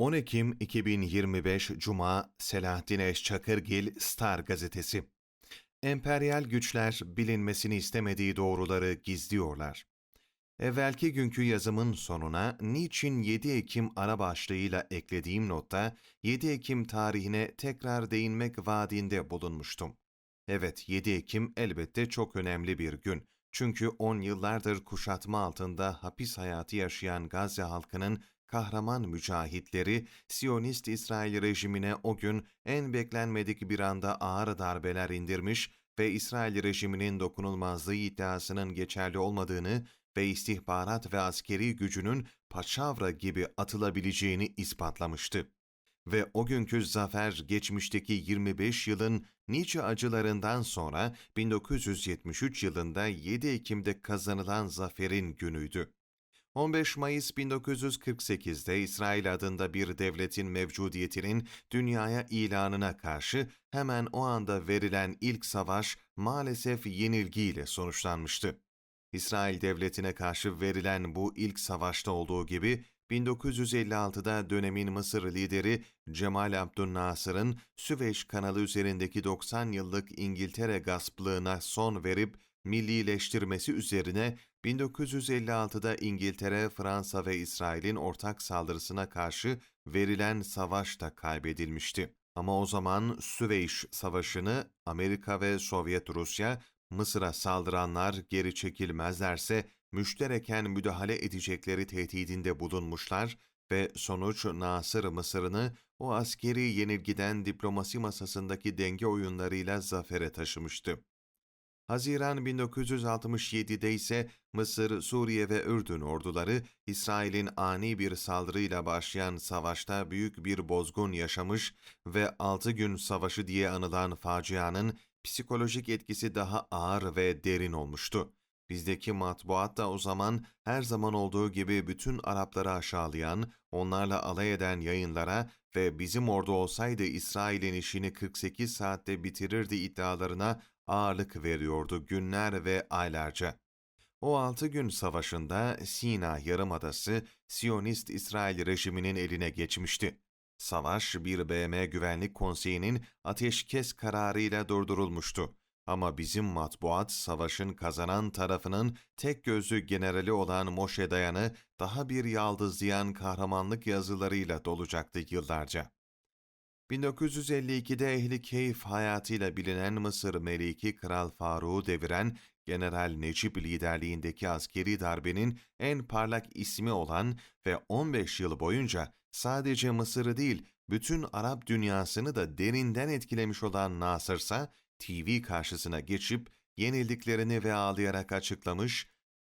10 Ekim 2025 Cuma Selahattin Eş Star Gazetesi Emperyal güçler bilinmesini istemediği doğruları gizliyorlar. Evvelki günkü yazımın sonuna niçin 7 Ekim ara başlığıyla eklediğim notta 7 Ekim tarihine tekrar değinmek vaadinde bulunmuştum. Evet 7 Ekim elbette çok önemli bir gün. Çünkü 10 yıllardır kuşatma altında hapis hayatı yaşayan Gazze halkının kahraman mücahitleri, Siyonist İsrail rejimine o gün en beklenmedik bir anda ağır darbeler indirmiş ve İsrail rejiminin dokunulmazlığı iddiasının geçerli olmadığını ve istihbarat ve askeri gücünün paçavra gibi atılabileceğini ispatlamıştı. Ve o günkü zafer geçmişteki 25 yılın nice acılarından sonra 1973 yılında 7 Ekim'de kazanılan zaferin günüydü. 15 Mayıs 1948'de İsrail adında bir devletin mevcudiyetinin dünyaya ilanına karşı hemen o anda verilen ilk savaş maalesef yenilgiyle sonuçlanmıştı. İsrail devletine karşı verilen bu ilk savaşta olduğu gibi 1956'da dönemin Mısır lideri Cemal Abdülnasır'ın Süveyş kanalı üzerindeki 90 yıllık İngiltere gasplığına son verip millileştirmesi üzerine 1956'da İngiltere, Fransa ve İsrail'in ortak saldırısına karşı verilen savaş da kaybedilmişti. Ama o zaman Süveyş Savaşı'nı Amerika ve Sovyet Rusya, Mısır'a saldıranlar geri çekilmezlerse müştereken müdahale edecekleri tehdidinde bulunmuşlar ve sonuç Nasır Mısır'ını o askeri yenilgiden diplomasi masasındaki denge oyunlarıyla zafere taşımıştı. Haziran 1967'de ise Mısır, Suriye ve Ürdün orduları İsrail'in ani bir saldırıyla başlayan savaşta büyük bir bozgun yaşamış ve 6 gün savaşı diye anılan facianın psikolojik etkisi daha ağır ve derin olmuştu. Bizdeki matbuat da o zaman her zaman olduğu gibi bütün Arapları aşağılayan, onlarla alay eden yayınlara ve bizim orada olsaydı İsrail'in işini 48 saatte bitirirdi iddialarına ağırlık veriyordu günler ve aylarca. O altı gün savaşında Sina Yarımadası Siyonist İsrail rejiminin eline geçmişti. Savaş bir BM Güvenlik Konseyi'nin ateşkes kararıyla durdurulmuştu. Ama bizim matbuat savaşın kazanan tarafının tek gözlü generali olan Moşe Dayan'ı daha bir yaldızlayan kahramanlık yazılarıyla dolacaktı yıllarca. 1952'de ehli keyif hayatıyla bilinen Mısır Meliki Kral Faruk'u deviren General Necip liderliğindeki askeri darbenin en parlak ismi olan ve 15 yıl boyunca sadece Mısır'ı değil bütün Arap dünyasını da derinden etkilemiş olan Nasırsa TV karşısına geçip yenildiklerini ve ağlayarak açıklamış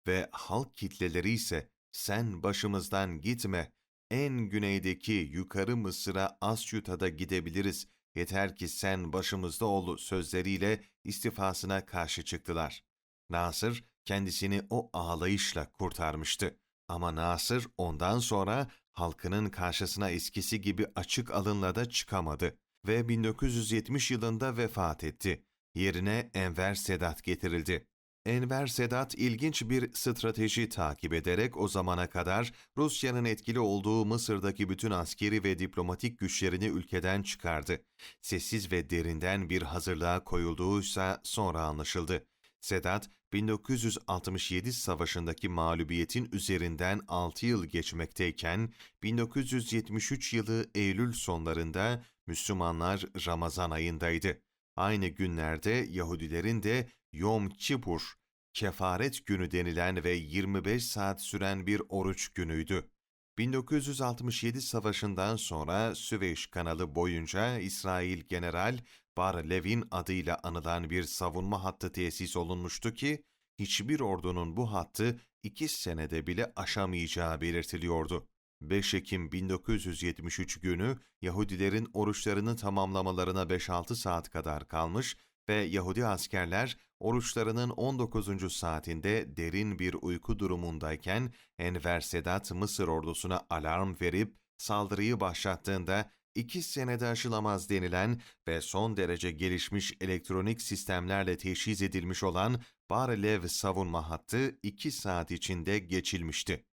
ve halk kitleleri ise sen başımızdan gitme, en güneydeki yukarı Mısır'a Asyut'a da gidebiliriz, yeter ki sen başımızda ol sözleriyle istifasına karşı çıktılar. Nasır kendisini o ağlayışla kurtarmıştı. Ama Nasır ondan sonra halkının karşısına eskisi gibi açık alınla da çıkamadı ve 1970 yılında vefat etti. Yerine Enver Sedat getirildi. Enver Sedat ilginç bir strateji takip ederek o zamana kadar Rusya'nın etkili olduğu Mısır'daki bütün askeri ve diplomatik güçlerini ülkeden çıkardı. Sessiz ve derinden bir hazırlığa koyulduğuysa sonra anlaşıldı. Sedat, 1967 savaşındaki mağlubiyetin üzerinden 6 yıl geçmekteyken, 1973 yılı Eylül sonlarında Müslümanlar Ramazan ayındaydı. Aynı günlerde Yahudilerin de Yom Kippur, kefaret günü denilen ve 25 saat süren bir oruç günüydü. 1967 savaşından sonra Süveyş kanalı boyunca İsrail General Bar Levin adıyla anılan bir savunma hattı tesis olunmuştu ki, hiçbir ordunun bu hattı iki senede bile aşamayacağı belirtiliyordu. 5 Ekim 1973 günü Yahudilerin oruçlarını tamamlamalarına 5-6 saat kadar kalmış ve Yahudi askerler oruçlarının 19. saatinde derin bir uyku durumundayken Enver Sedat Mısır ordusuna alarm verip saldırıyı başlattığında iki senede aşılamaz denilen ve son derece gelişmiş elektronik sistemlerle teşhis edilmiş olan Bar-Lev savunma hattı iki saat içinde geçilmişti.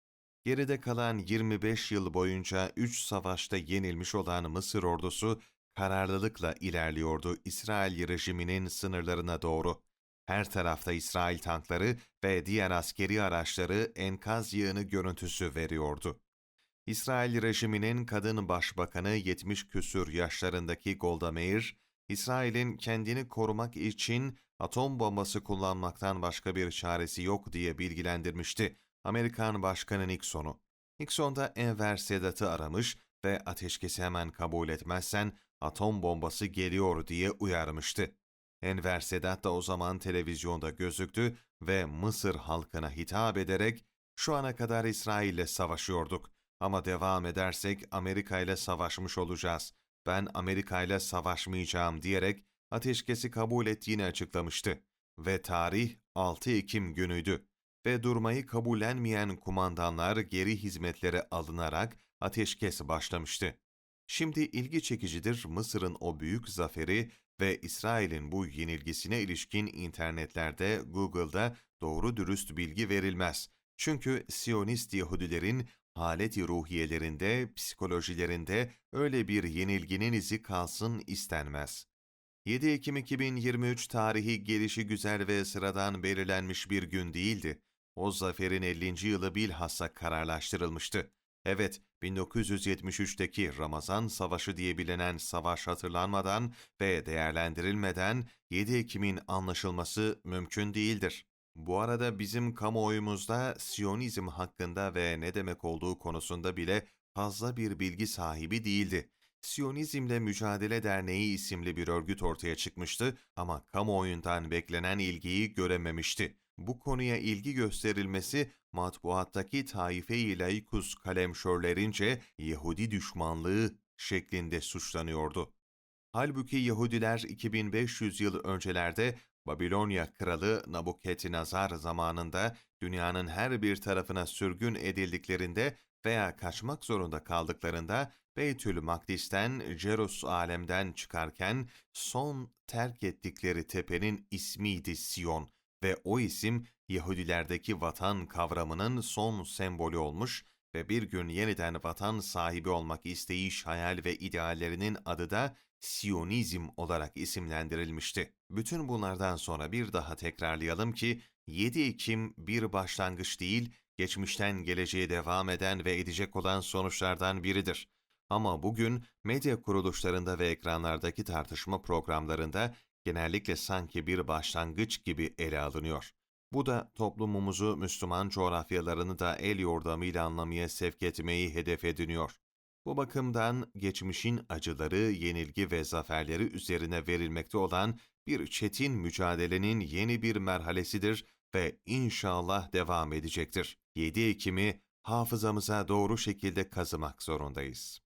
Geride kalan 25 yıl boyunca 3 savaşta yenilmiş olan Mısır ordusu kararlılıkla ilerliyordu İsrail rejiminin sınırlarına doğru. Her tarafta İsrail tankları ve diğer askeri araçları enkaz yığını görüntüsü veriyordu. İsrail rejiminin kadın başbakanı 70 küsür yaşlarındaki Golda Meir, İsrail'in kendini korumak için atom bombası kullanmaktan başka bir çaresi yok diye bilgilendirmişti Amerikan Başkanı Nixon'u. Nixon da Enver Sedat'ı aramış ve ateşkesi hemen kabul etmezsen atom bombası geliyor diye uyarmıştı. Enver Sedat da o zaman televizyonda gözüktü ve Mısır halkına hitap ederek şu ana kadar İsrail'le savaşıyorduk ama devam edersek Amerika ile savaşmış olacağız. Ben Amerika ile savaşmayacağım diyerek ateşkesi kabul ettiğini açıklamıştı. Ve tarih 6 Ekim günüydü ve durmayı kabullenmeyen kumandanlar geri hizmetlere alınarak ateşkes başlamıştı. Şimdi ilgi çekicidir Mısır'ın o büyük zaferi ve İsrail'in bu yenilgisine ilişkin internetlerde, Google'da doğru dürüst bilgi verilmez. Çünkü Siyonist Yahudilerin haleti ruhiyelerinde, psikolojilerinde öyle bir yenilginin izi kalsın istenmez. 7 Ekim 2023 tarihi gelişi güzel ve sıradan belirlenmiş bir gün değildi. O zaferin 50. yılı bilhassa kararlaştırılmıştı. Evet, 1973'teki Ramazan Savaşı diye bilinen savaş hatırlanmadan ve değerlendirilmeden 7 Ekim'in anlaşılması mümkün değildir. Bu arada bizim kamuoyumuzda Siyonizm hakkında ve ne demek olduğu konusunda bile fazla bir bilgi sahibi değildi. Siyonizmle Mücadele Derneği isimli bir örgüt ortaya çıkmıştı ama kamuoyundan beklenen ilgiyi görememişti. Bu konuya ilgi gösterilmesi matbuattaki taife-i laikus kalemşörlerince Yahudi düşmanlığı şeklinde suçlanıyordu. Halbuki Yahudiler 2500 yıl öncelerde Babilonya kralı Nabukadnezar zamanında dünyanın her bir tarafına sürgün edildiklerinde veya kaçmak zorunda kaldıklarında Beytül Makdis'ten Jerusalem'den çıkarken son terk ettikleri tepenin ismiydi Siyon ve o isim Yahudilerdeki vatan kavramının son sembolü olmuş ve bir gün yeniden vatan sahibi olmak isteği hayal ve ideallerinin adı da Siyonizm olarak isimlendirilmişti. Bütün bunlardan sonra bir daha tekrarlayalım ki 7 Ekim bir başlangıç değil, geçmişten geleceğe devam eden ve edecek olan sonuçlardan biridir. Ama bugün medya kuruluşlarında ve ekranlardaki tartışma programlarında genellikle sanki bir başlangıç gibi ele alınıyor. Bu da toplumumuzu Müslüman coğrafyalarını da el yordamıyla anlamaya sevk etmeyi hedef ediniyor. Bu bakımdan geçmişin acıları, yenilgi ve zaferleri üzerine verilmekte olan bir çetin mücadelenin yeni bir merhalesidir ve inşallah devam edecektir. 7 Ekim'i hafızamıza doğru şekilde kazımak zorundayız.